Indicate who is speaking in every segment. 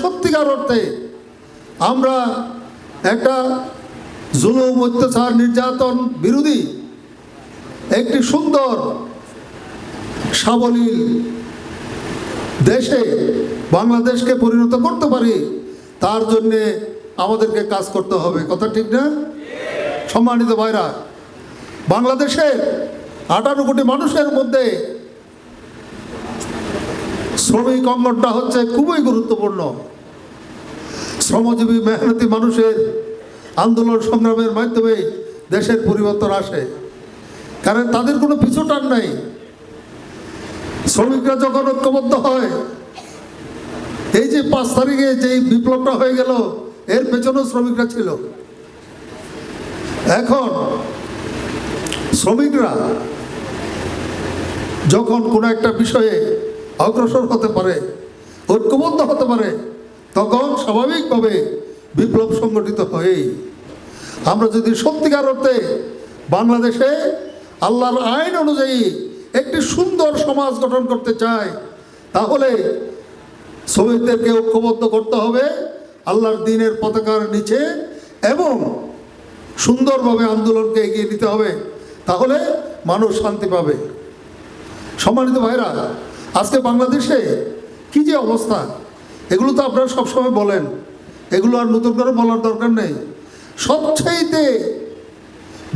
Speaker 1: সত্যিকার অর্থে আমরা একটা জুলুম, অত্যাচার, নির্যাতন বিরোধী, একটি সুন্দর, সাবলীল দেশে বাংলাদেশকে পরিণত করতে পারি, তার জন্যে আমাদেরকে কাজ করতে হবে। কথা ঠিক না? সম্মানিত ভাইরা, বাংলাদেশের আঠারো কোটি মানুষের মধ্যে শ্রমিক অঙ্গনটা হচ্ছে খুবই গুরুত্বপূর্ণ। শ্রমজীবী, মেহনতি মানুষের আন্দোলন সংগ্রামের মাধ্যমে দেশের পরিবর্তন আসে। কারণ তাদের কোনো পিছু টান নাই। শ্রমিকরা যখন ঐক্যবদ্ধ হয়, এই যে পাঁচ তারিখে যে বিপ্লবটা হয়ে গেল, এর পেছনেও শ্রমিকরা ছিল। এখন শ্রমিকরা যখন কোনো একটা বিষয়ে অগ্রসর হতে পারে, ঐক্যবদ্ধ হতে পারে, তখন স্বাভাবিকভাবে বিপ্লব সংগঠিত হয়েই। আমরা যদি সত্যিকার অর্থে বাংলাদেশে আল্লাহর আইন অনুযায়ী একটি সুন্দর সমাজ গঠন করতে চাই, তাহলে শ্রমিকদেরকে ঐক্যবদ্ধ করতে হবে আল্লাহর দিনের পতাকার নিচে এবং সুন্দরভাবে আন্দোলনকে এগিয়ে নিতে হবে, তাহলে মানুষ শান্তি পাবে। সম্মানিত ভাইরা আজকে বাংলাদেশে কি যে অবস্থা? এগুলো তো আপনারা সবসময় বলেন। এগুলো আর নতুন করে বলার দরকার নেই। সবচাইতে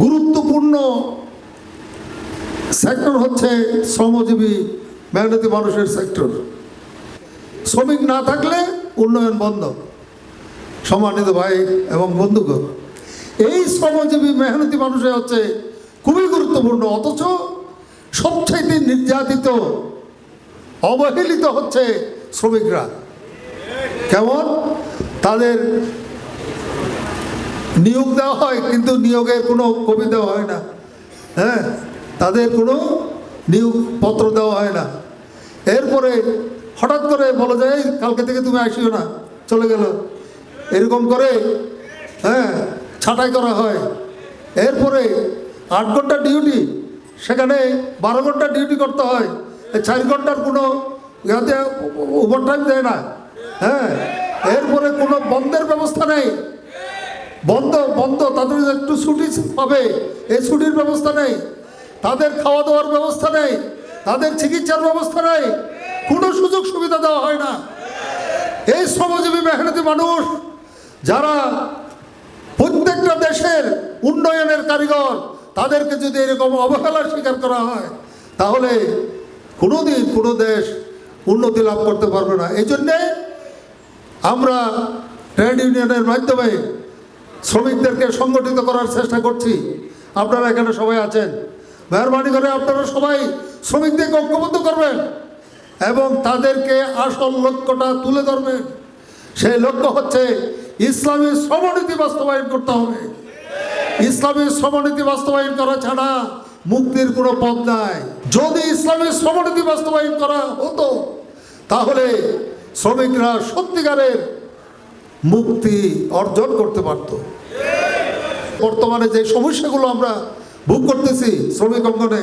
Speaker 1: গুরুত্বপূর্ণ সেক্টর হচ্ছে শ্রমজীবী, মেহনতি মানুষের সেক্টর। শ্রমিক না থাকলে উন্নয়ন বন্ধ। সম্মানিত ভাই এবং বন্ধুগণ, এই শ্রমজীবী, মেহনতি মানুষের হচ্ছে খুবই গুরুত্বপূর্ণ, অথচ সবচাইতে নির্যাতিত অবহেলিত হচ্ছে শ্রমিকরা। কেমন? তাদের নিয়োগ দেওয়া হয়, কিন্তু নিয়োগের কোনো কবি দেওয়া হয় না। হ্যাঁ? তাদের কোনো নিয়োগপত্র দেওয়া হয় না। এরপরে হঠাৎ করে বলা যায় কালকে থেকে তুমি আসিও না, চলে গেল। এরকম করে হ্যাঁ ছাঁটাই করা হয়। এরপরে আট ঘণ্টা ডিউটি, সেখানে বারো ঘণ্টা ডিউটি করতে হয়। চার ঘণ্টার কোনো ইয়াতে ওভারটাইম দেয় না। হ্যাঁ এরপরে কোনো বন্ধের ব্যবস্থা নেই। বন্ধ বন্ধ, তাদের একটু ছুটি পাবে, এই ছুটির ব্যবস্থা নেই। তাদের খাওয়া দাওয়ার ব্যবস্থা নেই। তাদের চিকিৎসার ব্যবস্থা নেই। কোনো সুযোগ সুবিধা দেওয়া হয় না। এই শ্রমজীবী মেহনতি মানুষ, যারা প্রত্যেকটা দেশের উন্নয়নের কারিগর, তাদেরকে যদি এরকম অবহেলার স্বীকার করা হয়, তাহলে কোনোদিন কোনো দেশ উন্নতি লাভ করতে পারবে না। এই জন্যে আমরা ট্রেড ইউনিয়নের মাধ্যমে শ্রমিকদেরকে সংগঠিত করার চেষ্টা করছি। আপনারা এখানে সবাই আছেন। মেহরবানি করে আপনারা সবাই শ্রমিকদেরকে ঐক্যবদ্ধ করবেন এবং তাদেরকে আসল লক্ষ্যটা তুলে ধরবেন। সেই লক্ষ্য হচ্ছে ইসলামী শ্রমনীতি বাস্তবায়ন করতে হবে। ইসলামী শ্রমনীতি বাস্তবায়ন করা ছাড়া মুক্তির কোনো পথ নাই। যদি ইসলামী শ্রমনীতি বাস্তবায়ন করা হতো, তাহলে শ্রমিকরা সত্যিকারের মুক্তি অর্জন করতে পারত। বর্তমানে যে সমস্যাগুলো আমরা ভোগ করতেছি শ্রমিক অঙ্গনে,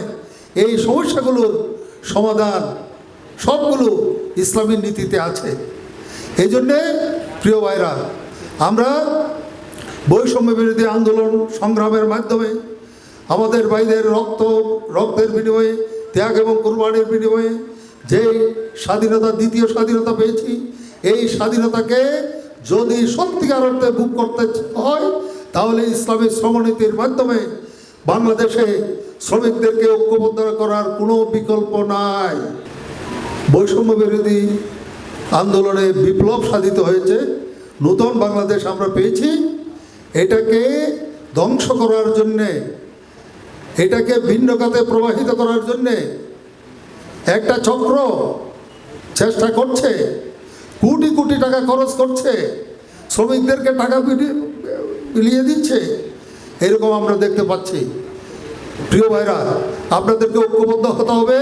Speaker 1: এই সমস্যাগুলোর সমাধান সবগুলো ইসলামী নীতিতে আছে। এই জন্যে, প্রিয় ভাইরা, আমরা বৈষম্য বিরোধী আন্দোলন সংগ্রামের মাধ্যমে আমাদের ভাইদের রক্ত, রক্তের বিনিময়ে, ত্যাগ এবং কোরবানির বিনিময়ে যে স্বাধীনতা, দ্বিতীয় স্বাধীনতা পেয়েছি, এই স্বাধীনতাকে যদি সত্যিকার অর্থে ভোগ করতে হয়, তাহলে ইসলামী শ্রমনীতির মাধ্যমে বাংলাদেশে শ্রমিকদেরকে ঐক্যবদ্ধ করার কোনো বিকল্প নাই। বৈষম্য বিরোধী আন্দোলনে বিপ্লব সাধিত হয়েছে, নতুন বাংলাদেশ আমরা পেয়েছি, এটাকে ধ্বংস করার জন্যে এটাকে ভিন্ন খাতে প্রবাহিত করার জন্যে একটা চক্র চেষ্টা করছে, কোটি কোটি টাকা খরচ করছে, শ্রমিকদেরকে টাকা বিলিয়ে দিচ্ছে। এরকম আমরা দেখতে পাচ্ছি। প্রিয় ভাইরা, আপনাদেরকে ঐক্যবদ্ধ হতে হবে।